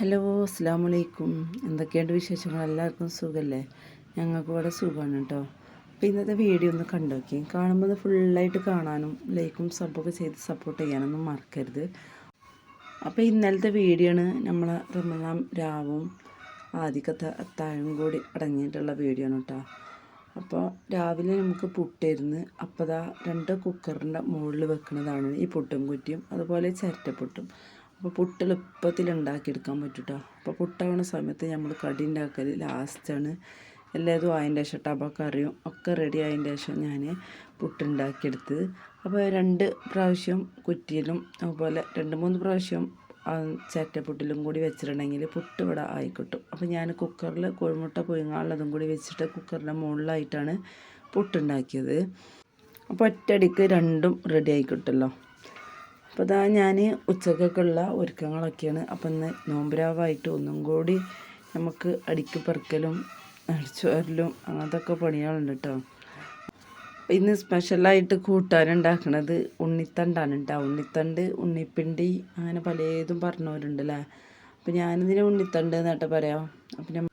Hello അസ്സാം വലൈക്കും എന്തൊക്കെയുണ്ട് വിശേഷങ്ങൾ? എല്ലാവർക്കും സുഖമല്ലേ ഞങ്ങൾക്ക് ഇവിടെ സുഖമാണ് കേട്ടോ അപ്പോൾ ഇന്നത്തെ വീഡിയോ ഒന്ന് കണ്ടോക്കി. കാണുമ്പോൾ ഫുള്ളായിട്ട് കാണാനും ലൈക്കും സബ്ബൊക്കെ ചെയ്ത് സപ്പോർട്ട് ചെയ്യാനൊന്നും മറക്കരുത്. അപ്പോൾ ഇന്നലത്തെ വീഡിയോ ആണ് നമ്മളെ റമലാം രാവും ആദ്യത്തെ അത്താഴം കൂടി അടങ്ങിയിട്ടുള്ള വീഡിയോ ആണ് കേട്ടോ അപ്പോൾ രാവിലെ നമുക്ക് പുട്ടിരുന്ന് അപ്പോൾ ദാ രണ്ട് കുക്കറിന്റെ മുകളിൽ വെക്കുന്നതാണ് ഈ പുട്ടും കുറ്റിയും അതുപോലെ ചിരട്ടപ്പുട്ടും അപ്പോൾ പുട്ട് എളുപ്പത്തിൽ ഉണ്ടാക്കിയെടുക്കാൻ പറ്റും കേട്ടോ അപ്പോൾ പുട്ടാവുന്ന സമയത്ത് നമ്മൾ കടി ഉണ്ടാക്കൽ ലാസ്റ്റാണ്. എല്ലാതും അതിന്റെ ശേഷം ടബ കറിയും ഒക്കെ റെഡി ആയതിന്റെ ശേഷം ഞാൻ പുട്ടുണ്ടാക്കിയെടുത്ത് അപ്പോൾ രണ്ട് പ്രാവശ്യം കുറ്റിയിലും അതുപോലെ രണ്ട് മൂന്ന് പ്രാവശ്യം ചറ്റപ്പുട്ടിലും കൂടി വെച്ചിട്ടുണ്ടെങ്കിൽ പുട്ട് ഇവിടെ ആയിക്കിട്ടും. അപ്പോൾ ഞാൻ കുക്കറിൽ കോഴിമുട്ട പുഴുങ്ങാനുള്ളതും കൂടി വെച്ചിട്ട് കുക്കറിന്റെ മുകളിലായിട്ടാണ് പുട്ടുണ്ടാക്കിയത് അപ്പോൾ ഒറ്റയടിക്ക് രണ്ടും റെഡി ആയിക്കിട്ടല്ലോ. അപ്പോൾ ഇതാ ഞാൻ ഉച്ചക്കൊക്കെയുള്ള ഒരുക്കങ്ങളൊക്കെയാണ്. അപ്പം ഇന്ന് നോമ്പരാവായിട്ട് ഒന്നും കൂടി നമുക്ക് അടിക്ക് പെറുക്കലും അടിച്ചു വരലും അങ്ങനത്തെ പണികളുണ്ട് കേട്ടോ ഇന്ന് സ്പെഷ്യലായിട്ട് കൂട്ടാനുണ്ടാക്കണത് ഉണ്ണിത്തണ്ടാണ് കേട്ടോ ഉണ്ണിത്തണ്ട് ഉണ്ണിപ്പിണ്ടി അങ്ങനെ പലതും പറഞ്ഞവരുണ്ടല്ലേ അപ്പം ഞാനിതിന് ഉണ്ണിത്തണ്ട് എന്നിട്ട് പറയാം. അപ്പം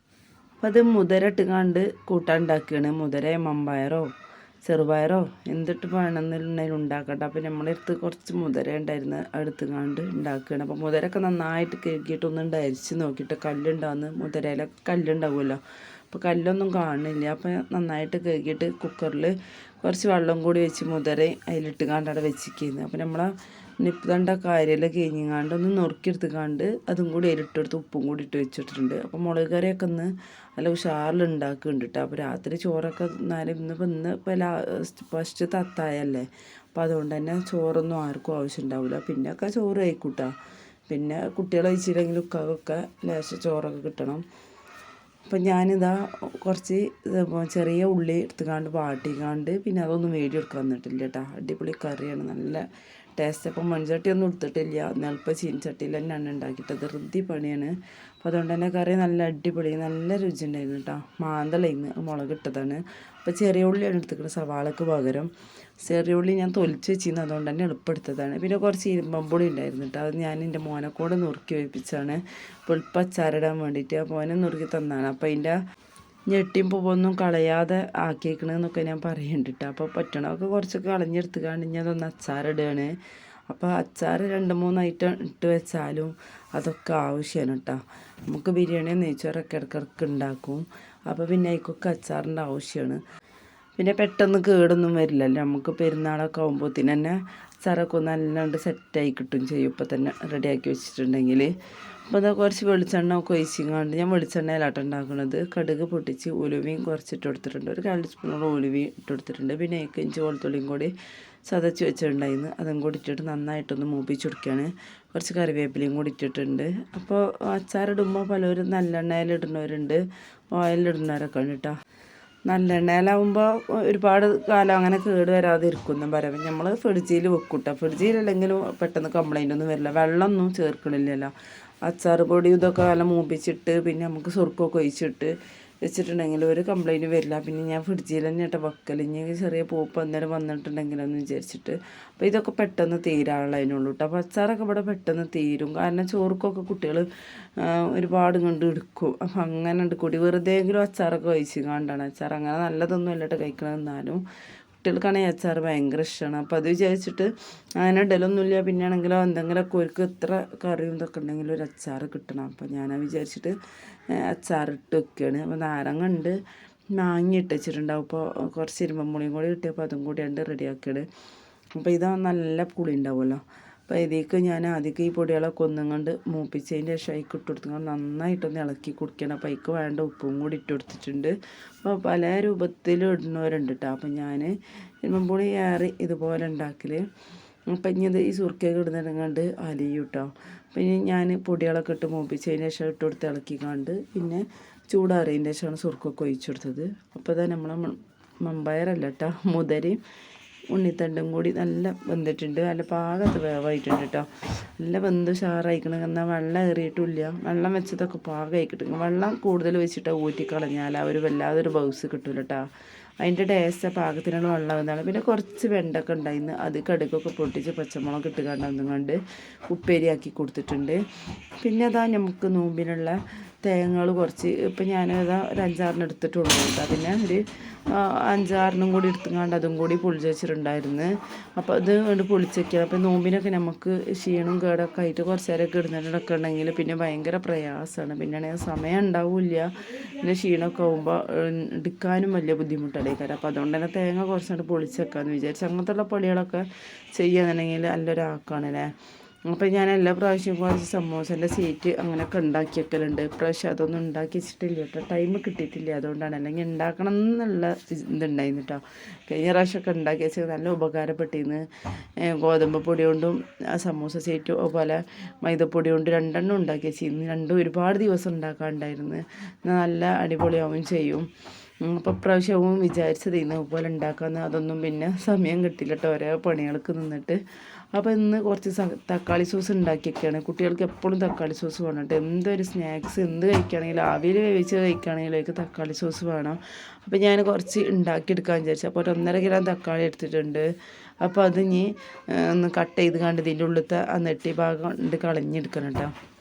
അപ്പം അത് മുതരട്ട് കണ്ട് കൂട്ടാൻ ഉണ്ടാക്കുകയാണ് മുതര മമ്പയറോ ചെറുപയറോ എന്തിട്ട് വേണമെന്നുണ്ടെങ്കിൽ ഉണ്ടാക്കട്ടെ. അപ്പോൾ നമ്മളെ അടുത്ത് കുറച്ച് മുതര ഉണ്ടായിരുന്നു. എടുത്തുകാണ്ട് ഉണ്ടാക്കുകയാണ്. അപ്പോൾ മുതരൊക്കെ നന്നായിട്ട് കഴുകിയിട്ടൊന്നുണ്ട് അരിച്ച് നോക്കിയിട്ട് കല്ലുണ്ടാവുന്ന. മുതരയിലൊക്കെ കല്ലുണ്ടാവുമല്ലോ. അപ്പോൾ കല്ലൊന്നും കാണില്ല അപ്പോൾ നന്നായിട്ട് കഴുകിയിട്ട് കുക്കറിൽ കുറച്ച് വെള്ളം കൂടി വെച്ച് മുതര അതിലിട്ട് കണ്ടവിടെ വെച്ചിരിക്കുന്നു. അപ്പോൾ നമ്മളെ നിപ്പതണ്ട കാര്യമെല്ലാം കഴിഞ്ഞാണ്ട് ഒന്ന് നുറുക്കിയെടുത്തുകാണ്ട് അതും കൂടി അതിലിട്ടെടുത്ത് ഉപ്പും കൂടി ഇട്ട് വെച്ചിട്ടുണ്ട് അപ്പോൾ മുളക് കറിയൊക്കെ ഒന്ന് നല്ല ഉഷാറിൽ ഉണ്ടാക്കുന്നുണ്ട് കേട്ടോ അപ്പോൾ രാത്രി ചോറൊക്കെ എന്നാലും ഇന്നിപ്പോൾ ഇന്ന് ഇപ്പോൾ ലാസ്റ്റ് ഫസ്റ്റ് തത്തായല്ലേ. അപ്പോൾ അതുകൊണ്ട് തന്നെ ചോറൊന്നും ആർക്കും ആവശ്യം ഉണ്ടാവില്ല പിന്നെയൊക്കെ ചോറ് കഴിക്കൂട്ടാ പിന്നെ കുട്ടികൾ കഴിച്ചില്ലെങ്കിൽ ഉക്കാവൊക്കെ ലേശം ചോറൊക്കെ കിട്ടണം. അപ്പം ഞാനിതാ കുറച്ച് ചെറിയ ഉള്ളി എടുത്തുകാണ്ട് വാട്ടിക്കാണ്ട് പിന്നെ അതൊന്നും വേടി എടുക്കാൻ വന്നിട്ടില്ല കേട്ടോ അടിപൊളി കറിയാണ്. നല്ല ടേസ്റ്റ് അപ്പം മൺചട്ടി ഒന്നും എടുത്തിട്ടില്ല എളുപ്പം ചീൻചട്ടിയിൽ തന്നെയാണ് ഉണ്ടാക്കിയിട്ടത്. റുദ്ധി പണിയാണ്. അപ്പോൾ അതുകൊണ്ട് തന്നെ കറി നല്ല അടിപൊളി നല്ല രുചി ഉണ്ടായിരുന്നു കേട്ടോ മാന്തളയിന്ന് മുളക് ഇട്ടതാണ്. അപ്പോൾ ചെറിയ ഉള്ളിയാണ് എടുത്തിക്കുന്നത് സവാളക്ക് പകരം. ചെറിയ ഉള്ളി ഞാൻ തൊലിച്ച് വെച്ചിരുന്നു. അതുകൊണ്ട് തന്നെ എളുപ്പമെടുത്തതാണ്. പിന്നെ കുറച്ച് ഇരുമ്പമ്പുളി ഉണ്ടായിരുന്നു കേട്ടോ. അത് ഞാൻ എന്റെ മോനെ കൂടെ നുറുക്കി വയ്പ്പിച്ചാണ് പുൽപ്പച്ചാരിടാൻ വേണ്ടിയിട്ട് ആ മോനെ നുറുക്കി തന്നാണ് അപ്പോൾ അതിന്റെ ഞെട്ടിയും പൂവൊന്നും കളയാതെ ആക്കിയേക്കണെന്നൊക്കെ ഞാൻ പറയുന്നുണ്ട് കേട്ടോ അപ്പോൾ പറ്റണമൊക്കെ കുറച്ചൊക്കെ കളഞ്ഞെടുത്തുകൊണ്ട് ഞാൻ അതൊന്ന് അച്ചാറിടുകയാണ് അപ്പോൾ അച്ചാർ രണ്ട് മൂന്ന് ഐറ്റം ഇട്ട് വെച്ചാലും അതൊക്കെ ആവശ്യമാണ് കേട്ടോ നമുക്ക് ബിരിയാണി നെയ്ച്ചോറൊക്കെ ഇടക്കിടക്ക് ഉണ്ടാക്കും. അപ്പോൾ പിന്നെ അതിക്കൊക്കെ അച്ചാറിന്റെ ആവശ്യമാണ് പിന്നെ പെട്ടെന്ന് കേടൊന്നും വരില്ലല്ലോ. നമുക്ക് പെരുന്നാളൊക്കെ ആകുമ്പോഴത്തേന് തന്നെ അച്ചാറൊക്കെ ഒന്ന് നല്ലാണ്ട് സെറ്റായി കിട്ടും ചെയ്യും. ഇപ്പോൾ തന്നെ റെഡിയാക്കി വെച്ചിട്ടുണ്ടെങ്കിൽ അപ്പോൾ അത് കുറച്ച് വെളിച്ചെണ്ണ ഒക്കെ ഒഴിച്ചിങ്ങാണ്ട് ഞാൻ വെളിച്ചെണ്ണയിലാട്ടം ഉണ്ടാക്കുന്നത് കടുക് പൊട്ടിച്ച് ഉലുവയും കുറച്ചിട്ട് കൊടുത്തിട്ടുണ്ട്. ഒരു കാൽ സ്പൂണോളം ഉലുവി ഇട്ട് കൊടുത്തിട്ടുണ്ട്. പിന്നെ ഇഞ്ച് വെളുത്തുള്ളിയും കൂടി ചതച്ച് വെച്ചിട്ടുണ്ടായിരുന്നു. അതും കൂടി ഇട്ടിട്ട് നന്നായിട്ടൊന്ന് മൂപ്പിച്ച് കൊടുക്കുകയാണ് കുറച്ച് കറിവേപ്പിലയും കൂടി ഇട്ടിട്ടുണ്ട്. അപ്പോൾ അച്ചാറിടുമ്പോൾ പലരും നല്ലെണ്ണയിലിടുന്നവരുണ്ട് ഓയിലിടുന്നവരൊക്കെ ഉണ്ട് കേട്ടോ നല്ലെണ്ണയിലാവുമ്പോൾ ഒരുപാട് കാലം അങ്ങനെ കേട് വരാതെ ഇരിക്കുന്നു പറയാം. നമ്മൾ ഫ്രിഡ്ജിൽ വെക്കും കേട്ടോ ഫ്രിഡ്ജിലല്ലെങ്കിലും പെട്ടെന്ന് കംപ്ലൈന്റ് ഒന്നും വരില്ല. വെള്ളമൊന്നും ചേർക്കണില്ലല്ലോ. അച്ചാർ പൊടി ഇതൊക്കെ നല്ല മൂപ്പിച്ചിട്ട് പിന്നെ നമുക്ക് സുർക്കൊക്കെ ഒഴിച്ചിട്ട് വെച്ചിട്ടുണ്ടെങ്കിൽ ഒരു കംപ്ലൈന്റ് വരില്ല. പിന്നെ ഞാൻ ഫ്രിഡ്ജിൽ തന്നെ ഇട്ട വെക്കൽ. ഇനി ചെറിയ പൂപ്പ് അന്നേരം വന്നിട്ടുണ്ടെങ്കിലെന്ന് വിചാരിച്ചിട്ട്. അപ്പോൾ ഇതൊക്കെ പെട്ടെന്ന് തീരാനുള്ളതിനുള്ളൂ കേട്ടോ അപ്പോൾ അച്ചാറൊക്കെ ഇവിടെ പെട്ടെന്ന് തീരും. കാരണം ചോറുക്കൊക്കെ കുട്ടികൾ ഒരുപാട് കണ്ട് എടുക്കും. അപ്പം അങ്ങനെ ഉണ്ട് കൂടി വെറുതെയെങ്കിലും അച്ചാറൊക്കെ കഴിച്ചു കണ്ടാണ്. അച്ചാർ അങ്ങനെ നല്ലതൊന്നും അല്ലട്ട് കഴിക്കണം എന്നാലും കുട്ടികൾക്കാണെങ്കിൽ അച്ചാർ ഭയങ്കര ഇഷ്ടമാണ് അപ്പോൾ അത് വിചാരിച്ചിട്ട് അങ്ങനെ ഇടലൊന്നുമില്ല. പിന്നെ ആണെങ്കിലോ എന്തെങ്കിലുമൊക്കെ ഒരുക്ക് ഇത്ര കറിയും ഇതൊക്കെ ഉണ്ടെങ്കിൽ ഒരു അച്ചാർ കിട്ടണം. അപ്പോൾ ഞാൻ വിചാരിച്ചിട്ട് അച്ചാർ ഇട്ട് വെക്കുകയാണ് അപ്പോൾ നാരങ്ങ ഉണ്ട് മാങ്ങ ഇട്ട് വെച്ചിട്ടുണ്ടാവും. അപ്പോൾ കുറച്ച് ഇരുമ്പമ്പുളിയും കൂടി കിട്ടിയപ്പോൾ അതും കൂടി ഉണ്ട് റെഡിയാക്കിയത് അപ്പോൾ ഇതാ നല്ല പുളി ഉണ്ടാവുമല്ലോ. അപ്പോൾ ഇതിലേക്ക് ഞാൻ ആദ്യം ഈ പൊടികളൊക്കെ ഒന്നും കൊണ്ട് മൂപ്പിച്ചതിന്റെ ശേഷം അതിക്ക് ഇട്ട് കൊടുത്തുകൊണ്ട് നന്നായിട്ടൊന്ന് ഇളക്കി കുടിക്കണം. അപ്പോൾ അതിക്ക് വേണ്ട ഉപ്പും കൂടി ഇട്ട് കൊടുത്തിട്ടുണ്ട്. അപ്പോൾ പല രൂപത്തിൽ ഇടുന്നവരുണ്ട് കേട്ടോ അപ്പോൾ ഞാൻ ഇരുമ്പുളി ഏറി ഇതുപോലെ ഉണ്ടാക്കൽ അപ്പം ഇനി ഇത് ഈ സുർക്കയൊക്കെ ഇടുന്നിടങ്ങാണ്ട് അലിയും കേട്ടോ പിന്നെ ഞാൻ പൊടികളൊക്കെ ഇട്ട് മൂപ്പിച്ചതിന് ശേഷം ഇട്ട് കൊടുത്ത് ഇളക്കിക്കാണ്ട് പിന്നെ ചൂടാറിയതിന്റെ ശേഷമാണ് സുർക്കൊക്കെ ഒഴിച്ചു കൊടുത്തത്. അപ്പോൾ തന്നെ നമ്മളെ മമ്പയറല്ല കേട്ടോ മുതരയും ഉണ്ണിത്തണ്ടും കൂടി നല്ല വെന്തിട്ടുണ്ട്. നല്ല പാകത്ത് വേവായിട്ടുണ്ട് കേട്ടോ നല്ല വെന്ത് ഷാറായിക്കണം എന്നാൽ വെള്ളം ഏറിയിട്ടില്ല. വെള്ളം വെച്ചതൊക്കെ പാകമായിക്കിട്ടും വെള്ളം കൂടുതൽ വെച്ചിട്ട് ഊറ്റിക്കളഞ്ഞാൽ ആ ഒരു വല്ലാതൊരു ബൗസ് കിട്ടില്ല കേട്ടോ അതിന്റെ ടേസ്റ്റ് പാകത്തിനുള്ള വെള്ളം എന്നാണ് പിന്നെ കുറച്ച് വെണ്ടൊക്കെ ഉണ്ടായിരുന്നു അത് കടുകൊക്കെ പൊട്ടിച്ച് പച്ചമുളക് ഇട്ട് കണ്ടൊന്നും കണ്ട് ഉപ്പേരിയാക്കി കൊടുത്തിട്ടുണ്ട്. പിന്നെ അതാ നമുക്ക് നോമ്പിനുള്ള തേങ്ങകൾ കുറച്ച് ഇപ്പം ഞാൻ ഏതാ ഒരു അഞ്ചാറിന് എടുത്തിട്ടുള്ളൂ കേട്ടോ. അതിനെ ഒരു അഞ്ചാറിനും കൂടി എടുത്തുകൊണ്ട് അതും കൂടി പൊളിച്ചുവെച്ചിട്ടുണ്ടായിരുന്നു അപ്പോൾ അത് കൊണ്ട് പൊളിച്ചൊക്കെ അപ്പോൾ നോമ്പിനൊക്കെ നമുക്ക് ക്ഷീണവും കേടൊക്കെ ആയിട്ട് കുറച്ച് നേരമൊക്കെ ഇടുന്നിട്ടൊക്കെ ഉണ്ടെങ്കിൽ പിന്നെ ഭയങ്കര പ്രയാസമാണ്. പിന്നെ ആണെങ്കിൽ സമയം ഉണ്ടാവില്ല. പിന്നെ ക്ഷീണമൊക്കെ ആകുമ്പോൾ എടുക്കാനും വലിയ ബുദ്ധിമുട്ടല്ലേ കാര്യം അപ്പോൾ അതുകൊണ്ട് തന്നെ തേങ്ങ കുറച്ചുകൊണ്ട് പൊളിച്ചേക്കാമെന്ന് വിചാരിച്ചു അങ്ങനത്തെ ഉള്ള പണികളൊക്കെ ചെയ്യുകയാണെന്നുണ്ടെങ്കിൽ നല്ലൊരാക്കാണല്ലേ അപ്പോൾ ഞാൻ എല്ലാ പ്രാവശ്യം കുറച്ച് സമോസന്റെ സീറ്റ് അങ്ങനെയൊക്കെ ഉണ്ടാക്കി വെക്കലുണ്ട് ഇപ്രാവശ്യം അതൊന്നും ഉണ്ടാക്കി വെച്ചിട്ടില്ല കേട്ടോ. ടൈം കിട്ടിയിട്ടില്ല. അതുകൊണ്ടാണ്. അല്ലെങ്കിൽ ഉണ്ടാക്കണം എന്നുള്ള ഇതുണ്ടായിരുന്നു കേട്ടോ. കഴിഞ്ഞ പ്രാവശ്യമൊക്കെ ഉണ്ടാക്കി വെച്ചത് നല്ല ഉപകാരപ്പെട്ടിരുന്നു. ഏ, ഗോതമ്പ് പൊടി കൊണ്ടും സമൂസ സീറ്റും അതുപോലെ മൈദപ്പൊടി കൊണ്ട് രണ്ടെണ്ണം ഉണ്ടാക്കി വെച്ചിരുന്നു. രണ്ടും ഒരുപാട് ദിവസം ഉണ്ടാക്കാണ്ടായിരുന്നു. നല്ല അടിപൊളിയാവുകയും ചെയ്യും. അപ്പോൾ പ്രാവശ്യവും വിചാരിച്ചത് ഇന്ന് അതുപോലെ ഉണ്ടാക്കാമെന്ന്. അതൊന്നും പിന്നെ സമയം കിട്ടില്ല കേട്ടോ. ഓരോ പണികൾക്ക് നിന്നിട്ട്. അപ്പോൾ ഇന്ന് കുറച്ച് തക്കാളി സോസ് ഉണ്ടാക്കിയൊക്കെയാണ്. കുട്ടികൾക്ക് എപ്പോഴും തക്കാളി സോസ് വേണം കേട്ടോ. എന്തൊരു സ്നാക്സ് എന്ത് കഴിക്കുകയാണെങ്കിലും ആവിയിൽ വേവിച്ച് കഴിക്കുകയാണെങ്കിലും അവർക്ക് തക്കാളി സോസ് വേണം. അപ്പോൾ ഞാൻ കുറച്ച് ഉണ്ടാക്കിയെടുക്കാൻ വിചാരിച്ചു. അപ്പോൾ ഒരു ഒന്നര കിലോ തക്കാളി എടുത്തിട്ടുണ്ട്. അപ്പോൾ അത് ഇനി ഒന്ന് കട്ട് ചെയ്ത് കണ്ട് ഇതിന്റെ ഉള്ളിലത്തെ ആ നെട്ടി ഭാഗം കളഞ്ഞെടുക്കണം കേട്ടോ.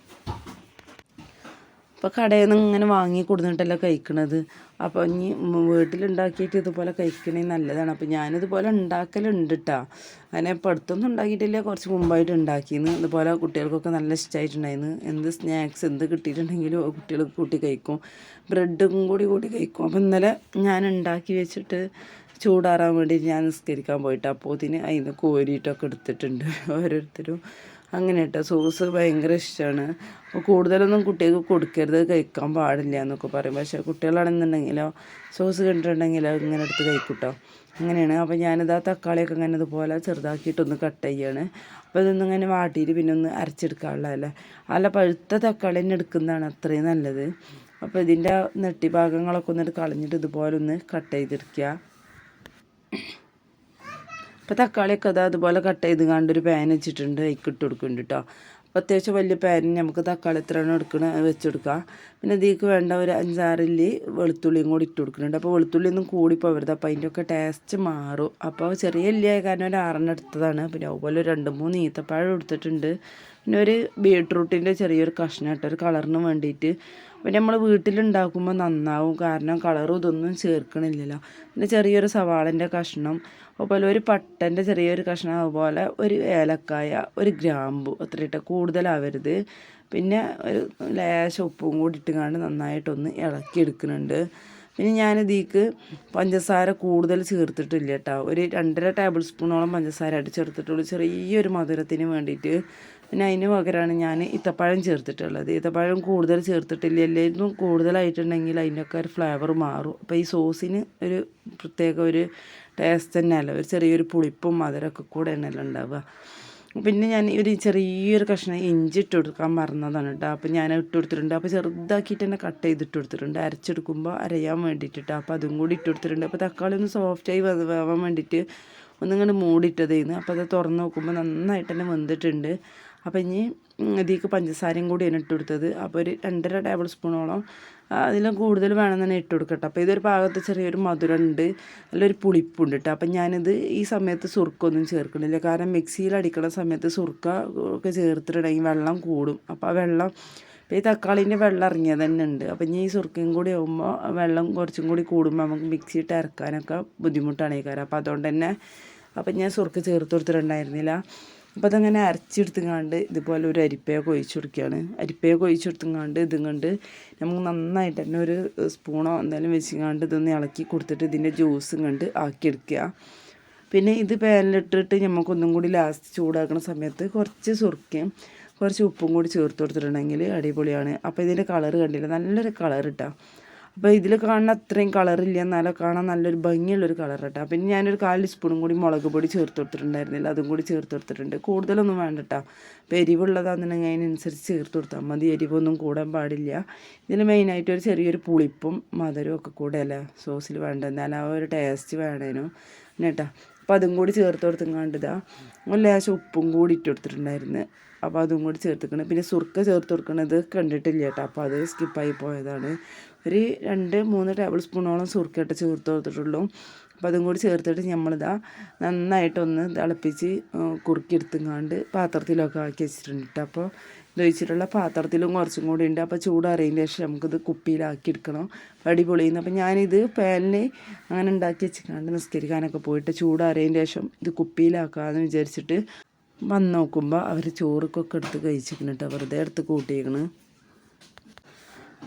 അപ്പോൾ കടയിൽ നിന്ന് ഇങ്ങനെ വാങ്ങി കൊടുത്തിട്ടല്ല കഴിക്കണത്. അപ്പോൾ ഇനി വീട്ടിലുണ്ടാക്കിയിട്ട് ഇതുപോലെ കഴിക്കണേ നല്ലതാണ്. അപ്പോൾ ഞാനിതുപോലെ ഉണ്ടാക്കലുണ്ട് കേട്ടോ അങ്ങനെ ഇപ്പോൾ ഉണ്ടാക്കിയിട്ടില്ല. കുറച്ച് മുമ്പായിട്ട് ഉണ്ടാക്കിയെന്ന് ഇതുപോലെ കുട്ടികൾക്കൊക്കെ നല്ല ഇഷ്ടമായിട്ടുണ്ടായിരുന്നു എന്ത് സ്നാക്സ് എന്ത് കിട്ടിയിട്ടുണ്ടെങ്കിലും കുട്ടികൾ കൂട്ടി കഴിക്കും. ബ്രെഡും കൂടി കൂടി കഴിക്കും. അപ്പോൾ ഇന്നലെ ഞാൻ ഉണ്ടാക്കി വെച്ചിട്ട് ചൂടാറാൻ വേണ്ടി ഞാൻ നിസ്കരിക്കാൻ പോയിട്ട് അപ്പോൾ ഇതിന് അതിന് കോരിയിട്ടൊക്കെ എടുത്തിട്ടുണ്ട്. ഓരോരുത്തരും അങ്ങനെ കേട്ടോ സോസ് ഭയങ്കര ഇഷ്ടമാണ് കൂടുതലൊന്നും കുട്ടികൾക്ക് കൊടുക്കരുത് കഴിക്കാൻ പാടില്ല എന്നൊക്കെ പറയും. പക്ഷേ കുട്ടികളാണെന്നുണ്ടെങ്കിലോ സോസ് കണ്ടിട്ടുണ്ടെങ്കിലോ ഇങ്ങനെ എടുത്ത് കഴിക്കൂട്ടോ. അങ്ങനെയാണ്. അപ്പോൾ ഞാനിത് ആ തക്കാളിയൊക്കെ ഇങ്ങനെ ഇതുപോലെ ചെറുതാക്കിയിട്ടൊന്ന് കട്ട് ചെയ്യാണ്. അപ്പോൾ ഇതൊന്നും ഇങ്ങനെ വാട്ടിയിട്ട് പിന്നെ ഒന്ന് അരച്ചെടുക്കാനുള്ളതല്ലേ അല്ല? പഴുത്ത തക്കാളി തന്നെ എടുക്കുന്നതാണ് അത്രയും നല്ലത്. അപ്പോൾ ഇതിന്റെ നെട്ടി ഭാഗങ്ങളൊക്കെ ഒന്നിട്ട് കളഞ്ഞിട്ട് ഇതുപോലെ ഒന്ന് കട്ട് ചെയ്തെടുക്കുക. അപ്പോൾ തക്കാളിയൊക്കെ അത് അതുപോലെ കട്ട് ചെയ്ത് കണ്ടൊരു പാൻ വെച്ചിട്ടുണ്ട്. അതിക്കിട്ട് കൊടുക്കുന്നുണ്ട് കേട്ടോ അപ്പോൾ അത്യാവശ്യം വലിയ പാനിന് നമുക്ക് തക്കാളി എത്രയാണോ എടുക്കണ വെച്ചെടുക്കാം പിന്നെ ഇതിലേക്ക് വേണ്ട ഒരു അഞ്ചാറില്ലി വെളുത്തുള്ളിയും കൂടി ഇട്ട് കൊടുക്കുന്നുണ്ട്. അപ്പോൾ വെളുത്തുള്ളി ഒന്നും കൂടി പോകരുത് അപ്പോൾ അതിന്റെ ഒക്കെ ടേസ്റ്റ് മാറും. അപ്പോൾ ചെറിയ ഇല്ലിയായ കാരണം ഒരു ആറെണ്ണം എടുത്തതാണ്. പിന്നെ അതുപോലെ രണ്ട് മൂന്ന് ഈത്തപ്പഴം എടുത്തിട്ടുണ്ട്. പിന്നെ ഒരു ബീട്രൂട്ടിന്റെ ചെറിയൊരു കഷ്ണം ഇട്ട് ഒരു കളറിന് വേണ്ടിയിട്ട്. പിന്നെ നമ്മൾ വീട്ടിലുണ്ടാക്കുമ്പോൾ നന്നാവും. കാരണം കളറും ഇതൊന്നും ചേർക്കണില്ലല്ലോ. പിന്നെ ചെറിയൊരു സവാളന്റെ കഷ്ണം. അതുപോലെ ഒരു പട്ടന്റെ ചെറിയൊരു കഷ്ണം. അതുപോലെ ഒരു ഏലക്കായ ഒരു ഗ്രാമ്പു. അത്രയിട്ട് കൂടുതലാവരുത്. പിന്നെ ഒരു ലേശം ഉപ്പും കൂടി ഇട്ടുകൊണ്ട് നന്നായിട്ടൊന്ന് ഇളക്കി എടുക്കുന്നുണ്ട് പിന്നെ ഞാൻ ഇതിക്ക് പഞ്ചസാര കൂടുതൽ ചേർത്തിട്ടില്ല കേട്ടോ ഒരു രണ്ടര ടേബിൾ സ്പൂണോളം പഞ്ചസാര ആയിട്ട് ചേർത്തിട്ടുള്ളൂ ചെറിയൊരു മധുരത്തിന് വേണ്ടിയിട്ട്. പിന്നെ അതിന് പകരമാണ് ഞാൻ ഇത്തപ്പഴം ചേർത്തിട്ടുള്ളത്. ഇത്തപ്പഴം കൂടുതൽ ചേർത്തിട്ടില്ല എല്ലാവരും കൂടുതലായിട്ടുണ്ടെങ്കിൽ അതിന്റെയൊക്കെ ഒരു ഫ്ലേവർ മാറും. അപ്പോൾ ഈ സോസിന് ഒരു പ്രത്യേക ഒരു ടേസ്റ്റ് തന്നെയല്ല? ഒരു ചെറിയൊരു പുളിപ്പും മധുരമൊക്കെ കൂടെ തന്നെയല്ല ഉണ്ടാവുക. പിന്നെ ഞാൻ ഒരു ചെറിയൊരു കഷ്ണം ഇഞ്ചി ഇട്ട് കൊടുക്കാൻ മറന്നതാണ് കേട്ടോ അപ്പോൾ ഞാൻ ഇട്ട് കൊടുത്തിട്ടുണ്ട്. അപ്പോൾ ചെറുതാക്കിയിട്ട് തന്നെ കട്ട് ചെയ്തിട്ട് കൊടുത്തിട്ടുണ്ട്. അരച്ചെടുക്കുമ്പോൾ അരയാൻ വേണ്ടിയിട്ട് അപ്പോൾ അതും കൂടി ഇട്ട് കൊടുത്തിട്ടുണ്ട്. അപ്പോൾ തക്കാളി ഒന്ന് സോഫ്റ്റായി വേവാൻ വേണ്ടിയിട്ട് ഒന്നിങ്ങനെ മൂടിയിട്ടതായിരുന്നു അപ്പോൾ അത് തുറന്ന് നോക്കുമ്പോൾ നന്നായിട്ട് തന്നെ വെന്തിട്ടുണ്ട്. അപ്പോൾ ഇനി ഇതിലേക്ക് പഞ്ചസാരയും കൂടിയാണ് ഇട്ട് കൊടുത്തത്. അപ്പോൾ ഒരു രണ്ടര ടേബിൾ സ്പൂണോളം അതിലും കൂടുതൽ വേണമെന്ന് ഇട്ട് കൊടുക്കട്ടെ. അപ്പോൾ ഇതൊരു ഭാഗത്ത് ചെറിയൊരു മധുരമുണ്ട്. നല്ലൊരു പുളിപ്പുണ്ട് കേട്ടോ അപ്പം ഞാനിത് ഈ സമയത്ത് സുർക്കൊന്നും ചേർക്കുന്നില്ല കാരണം മിക്സിയിൽ അടിക്കുന്ന സമയത്ത് സുർക്ക ഒക്കെ ചേർത്തിട്ടുണ്ടെങ്കിൽ വെള്ളം കൂടും. അപ്പോൾ ആ വെള്ളം ഇപ്പോൾ ഈ തക്കാളീന്റെ വെള്ളം ഇറങ്ങിയത് തന്നെ ഉണ്ട്. അപ്പം ഇനി ഈ സുർക്കയും കൂടി ആകുമ്പോൾ വെള്ളം കുറച്ചും കൂടി കൂടുമ്പോൾ നമുക്ക് മിക്സിയിട്ട് ഇറക്കാനൊക്കെ ബുദ്ധിമുട്ടാണ് ഈ കാര്യം. അപ്പോൾ അതുകൊണ്ട് തന്നെ അപ്പം ഞാൻ സുർക്ക ചേർത്ത് കൊടുത്തിട്ടുണ്ടായിരുന്നില്ല. അപ്പോൾ അതങ്ങനെ അരച്ചെടുത്തുങ്ങാണ്ട് ഇതുപോലെ ഒരു അരിപ്പയൊക്കെ ഒഴിച്ചു കൊടുക്കുകയാണ്. അരിപ്പയൊക്കെ ഒഴിച്ചു കൊടുത്തുങ്ങാണ്ട് ഇതും കൊണ്ട് നമുക്ക് നന്നായിട്ട് തന്നെ ഒരു സ്പൂണോ എന്തായാലും വെച്ചിങ്ങാണ്ട് ഇതൊന്ന് ഇളക്കി കൊടുത്തിട്ട് ഇതിന്റെ ജ്യൂസും കണ്ട് ആക്കിയെടുക്കുക. പിന്നെ ഇത് പാനിലിട്ടിട്ട് നമുക്കൊന്നും കൂടി ലാസ്റ്റ് ചൂടാക്കുന്ന സമയത്ത് കുറച്ച് സുർക്കയും കുറച്ച് ഉപ്പും കൂടി ചേർത്ത് കൊടുത്തിട്ടുണ്ടെങ്കിൽ അടിപൊളിയാണ്. അപ്പോൾ ഇതിന്റെ കളറ് കണ്ടില്ല? നല്ലൊരു കളർ ഇട്ടാ. അപ്പോൾ ഇതിൽ കാണുന്ന അത്രയും കളറില്ല എന്നാലും കാണാൻ നല്ലൊരു ഭംഗിയുള്ളൊരു കളർ കേട്ടോ പിന്നെ ഞാനൊരു കാൽ സ്പൂണും കൂടി മുളക് പൊടി ചേർത്ത് കൊടുത്തിട്ടുണ്ടായിരുന്നില്ല. അതും കൂടി ചേർത്ത് കൊടുത്തിട്ടുണ്ട്. കൂടുതലൊന്നും വേണ്ട കേട്ടോ അപ്പോൾ എരിവുള്ളതാണെന്നുണ്ടെങ്കിൽ അതിനനുസരിച്ച് ചേർത്ത് കൊടുത്താൽ മതി. എരിവൊന്നും കൂടാൻ പാടില്ല. ഇതിൽ മെയിനായിട്ട് ഒരു ചെറിയൊരു പുളിപ്പും മധുരവും ഒക്കെ കൂടെ അല്ലേ സോസിൽ വേണ്ട എന്നാലും ആ ഒരു ടേസ്റ്റ് വേണേനു. കേട്ടോ അപ്പോൾ അതും കൂടി ചേർത്ത് കൊടുത്തും കണ്ടതാണ് ഒരു ലേശം ഉപ്പും കൂടി ഇട്ട് കൊടുത്തിട്ടുണ്ടായിരുന്നു. അപ്പോൾ അതും കൂടി ചേർത്തിക്കണം. പിന്നെ സുർക്ക ചേർത്ത് കൊടുക്കണത് കണ്ടിട്ടില്ല കേട്ടോ അപ്പോൾ അത് സ്കിപ്പായി പോയതാണ്. ഒരു രണ്ട് മൂന്ന് ടേബിൾ സ്പൂണോളം സുർക്കയിട്ട് ചേർത്ത് കൊടുത്തിട്ടുള്ളൂ. അപ്പോൾ അതും കൂടി ചേർത്തിട്ട് നമ്മളിതാ നന്നായിട്ടൊന്ന് തിളപ്പിച്ച് കുറുക്കിയെടുത്തുങ്ങാണ്ട് പാത്രത്തിലൊക്കെ ആക്കി വെച്ചിട്ടുണ്ട് കേട്ടോ അപ്പോൾ ഇത് ഒഴിച്ചിട്ടുള്ള പാത്രത്തിലും കുറച്ചും കൂടി ഉണ്ട്. അപ്പോൾ ചൂടറിയതിന് ശേഷം നമുക്കിത് കുപ്പിയിലാക്കി എടുക്കണം അടിപൊളിയുന്നു അപ്പോൾ ഞാനിത് പാനിൽ അങ്ങനെ ഉണ്ടാക്കി വെച്ചിട്ടുണ്ട് നിസ്കരിക്കാനൊക്കെ പോയിട്ട് ചൂടറിയതിന് ശേഷം ഇത് കുപ്പിയിലാക്കാമെന്ന് വിചാരിച്ചിട്ട് വന്ന് നോക്കുമ്പോൾ അവർ ചോറൊക്കെ എടുത്ത് കഴിച്ചിരിക്കണം കേട്ടോ വെറുതെ എടുത്ത് കൂട്ടിയിരിക്കണ്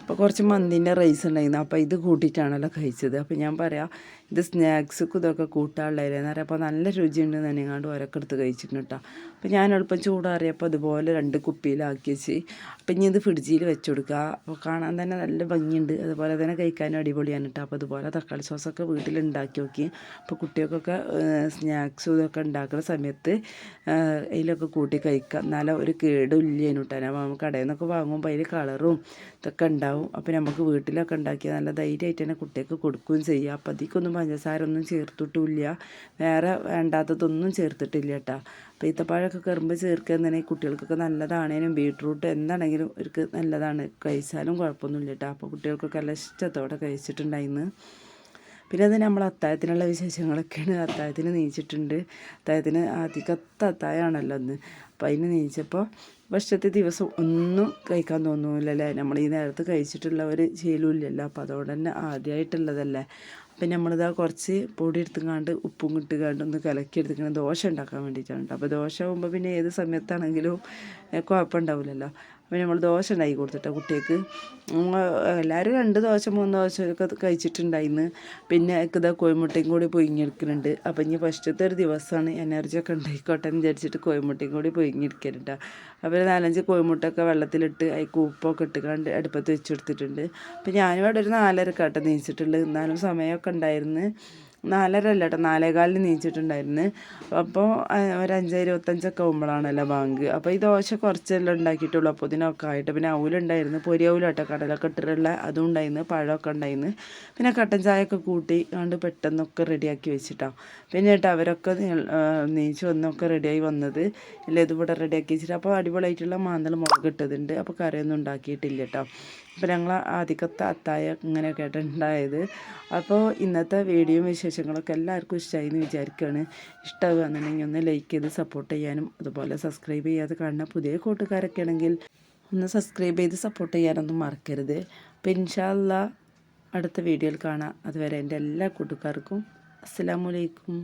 അപ്പോൾ കുറച്ച് മന്തിന്റെ റൈസ് ഉണ്ടായിരുന്നു. അപ്പോൾ ഇത് കൂട്ടിയിട്ടാണല്ലോ കഴിച്ചത്. അപ്പോൾ ഞാൻ പറയാം ഇത് സ്നാക്സും ഇതൊക്കെ കൂട്ടാനുള്ളതായിരുന്നു പറയാം. അപ്പോൾ നല്ല രുചിയുണ്ട് നനങ്ങാണ്ട് ഓരൊക്കെ എടുത്ത് കഴിച്ചിട്ടുണ്ട് കേട്ടോ അപ്പോൾ ഞാൻ എളുപ്പം ചൂടാറിയപ്പോൾ അതുപോലെ രണ്ട് കുപ്പിയിലാക്കി വെച്ച് അപ്പം ഇനി ഇത് ഫ്രിഡ്ജിൽ വെച്ച് കൊടുക്കുക അപ്പോൾ കാണാൻ തന്നെ നല്ല ഭംഗിയുണ്ട്. അതുപോലെ തന്നെ കഴിക്കാനും അടിപൊളിയാണ് കേട്ടോ അപ്പോൾ അതുപോലെ തക്കാളി സോസൊക്കെ വീട്ടിൽ ഉണ്ടാക്കി നോക്കി. അപ്പോൾ കുട്ടികൾക്കൊക്കെ സ്നാക്സും ഇതൊക്കെ ഉണ്ടാക്കുന്ന സമയത്ത് അതിലൊക്കെ കൂട്ടി കഴിക്കാം. എന്നാലും ഒരു കേടും കേട്ടോ ഞാൻ കടയിൽ നിന്നൊക്കെ വാങ്ങുമ്പോൾ അതിൽ കളറും ഇതൊക്കെ ഉണ്ടാവും. അപ്പോൾ നമുക്ക് വീട്ടിലൊക്കെ ഉണ്ടാക്കിയാൽ നല്ല ധൈര്യമായിട്ട് തന്നെ കുട്ടികൾക്ക് കൊടുക്കുകയും ചെയ്യാം. അപ്പോൾ അതിക്കൊന്നും പഞ്ചസാര ഒന്നും ചേർത്തിട്ടില്ല വേറെ വേണ്ടാത്തതൊന്നും ചേർത്തിട്ടില്ല കേട്ടോ. അപ്പോൾ ഈത്തപ്പഴമൊക്കെ കയറുമ്പോൾ ചേർക്കുക എന്നുണ്ടെങ്കിൽ കുട്ടികൾക്കൊക്കെ നല്ലതാണേനും ബീട്രൂട്ട് എന്താണെങ്കിലും അവർക്ക് നല്ലതാണ്. കഴിച്ചാലും കുഴപ്പമൊന്നുമില്ല കേട്ടോ. അപ്പോൾ കുട്ടികൾക്കൊക്കെ നല്ല ഇഷ്ടത്തോടെ കഴിച്ചിട്ടുണ്ടായിരുന്നു പിന്നെ അത് നമ്മൾ അത്തായത്തിനുള്ള വിശേഷങ്ങളൊക്കെയാണ് അത്തായത്തിന് നീച്ചിട്ടുണ്ട്. അത്തായത്തിന് ആദ്യക്കത്തെ അത്തായമാണല്ലോ അന്ന്. അപ്പം അതിന് നീച്ചപ്പോൾ വർഷത്തെ ദിവസം ഒന്നും കഴിക്കാൻ തോന്നൂലല്ലേ? നമ്മൾ ഈ നേരത്ത് കഴിച്ചിട്ടുള്ള ഒരു ശീലമില്ലല്ലോ അപ്പോൾ അതുകൊണ്ട് തന്നെ ആദ്യമായിട്ടുള്ളതല്ലേ അപ്പം നമ്മളിതാ കുറച്ച് പൊടി എടുത്തുങ്ങാണ്ട് ഉപ്പും ഇട്ടുകാണ്ട് ഒന്ന് കലക്കി എടുത്തുകൊണ്ട് ദോശ ഉണ്ടാക്കാൻ വേണ്ടിയിട്ടാണ് അപ്പോൾ ദോശ ആകുമ്പോൾ പിന്നെ ഏത് സമയത്താണെങ്കിലും കുഴപ്പമുണ്ടാവില്ലല്ലോ അപ്പോൾ നമ്മൾ ദോശ ഉണ്ടാക്കി കൊടുത്തിട്ട് കുട്ടികൾക്ക്. എല്ലാവരും രണ്ട് ദോശ മൂന്ന് ദോശയൊക്കെ കഴിച്ചിട്ടുണ്ടായിന്ന്. പിന്നെ ഇതാ കോഴിമുട്ടയും കൂടി പൊയിഞ്ഞെടുക്കുന്നുണ്ട് അപ്പം ഇനി ഫസ്റ്റത്തെ ഒരു ദിവസമാണ് എനർജി ഒക്കെ ഉണ്ടായിക്കോട്ടെ എന്ന് വിചാരിച്ചിട്ട് കോഴിമുട്ടയും കൂടി പൊയിഞ്ഞെടുക്കലുണ്ട് അപ്പോൾ നാലഞ്ച് കോഴിമുട്ടൊക്കെ വെള്ളത്തിലിട്ട് അതിൽ ഉപ്പൊക്കെ ഇട്ടുകൊണ്ട് അടുപ്പത്ത് വെച്ചെടുത്തിട്ടുണ്ട് അപ്പോൾ ഞാനിവിടെ ഒരു നാലര കട്ട നീച്ചിട്ടുള്ളത്. എന്നാലും സമയമൊക്കെ ഉണ്ടായിരുന്നു. നാലര അല്ല കേട്ടോ നാലേകാലിന് നീച്ചിട്ടുണ്ടായിരുന്നു. അപ്പോൾ ഒരു അഞ്ച് ഇരുപത്തഞ്ചൊക്കെ ആകുമ്പോഴാണല്ലോ ബാങ്ക്. അപ്പോൾ ഈ ദോശ കുറച്ചെല്ലാം ഉണ്ടാക്കിയിട്ടുള്ളൂ. അപ്പോൾ ഇതിനൊക്കെ ആയിട്ട് പിന്നെ അവലുണ്ടായിരുന്നു. പൊരി അവലാട്ടോ കടലൊക്കെ ഇട്ടിട്ടുള്ള അതും ഉണ്ടായിരുന്നു. പഴമൊക്കെ ഉണ്ടായിരുന്നു. പിന്നെ കട്ടൻ ചായയൊക്കെ കൂട്ടി കണ്ട് പെട്ടെന്നൊക്കെ റെഡിയാക്കി വെച്ചിട്ടാണ് പിന്നെ കേട്ടോ അവരൊക്കെ നീച്ച് വന്നൊക്കെ റെഡിയായി വന്നത്. ഇല്ല ഇതിവിടെ റെഡിയാക്കി വെച്ചിട്ട്. അപ്പോൾ അടിപൊളിയായിട്ടുള്ള മാന്തൾ മുളക് ഇട്ടതുണ്ട് അപ്പോൾ കറിയൊന്നും ഉണ്ടാക്കിയിട്ടില്ല കേട്ടോ അപ്പോൾ ഞങ്ങൾ ആദ്യത്തെ അത്തായ ഇങ്ങനെയൊക്കെ ഉണ്ടായത് അപ്പോൾ ഇന്നത്തെ വീഡിയോ വിശേഷങ്ങളൊക്കെ എല്ലാവർക്കും ഇഷ്ടമായി എന്ന് വിചാരിക്കുകയാണ് ഇഷ്ടമാകുകയാണെന്നുണ്ടെങ്കിൽ ഒന്ന് ലൈക്ക് ചെയ്ത് സപ്പോർട്ട് ചെയ്യാനും അതുപോലെ സബ്സ്ക്രൈബ് ചെയ്യാതെ കാണുന്ന പുതിയ കൂട്ടുകാരൊക്കെ ആണെങ്കിൽ ഒന്ന് സബ്സ്ക്രൈബ് ചെയ്ത് സപ്പോർട്ട് ചെയ്യാനൊന്നും മറക്കരുത്. അപ്പോൾ ഇൻഷാല്ല അടുത്ത വീഡിയോയിൽ കാണാം. അതുവരെ എന്റെ എല്ലാ കൂട്ടുകാർക്കും അസ്സാമലൈക്കും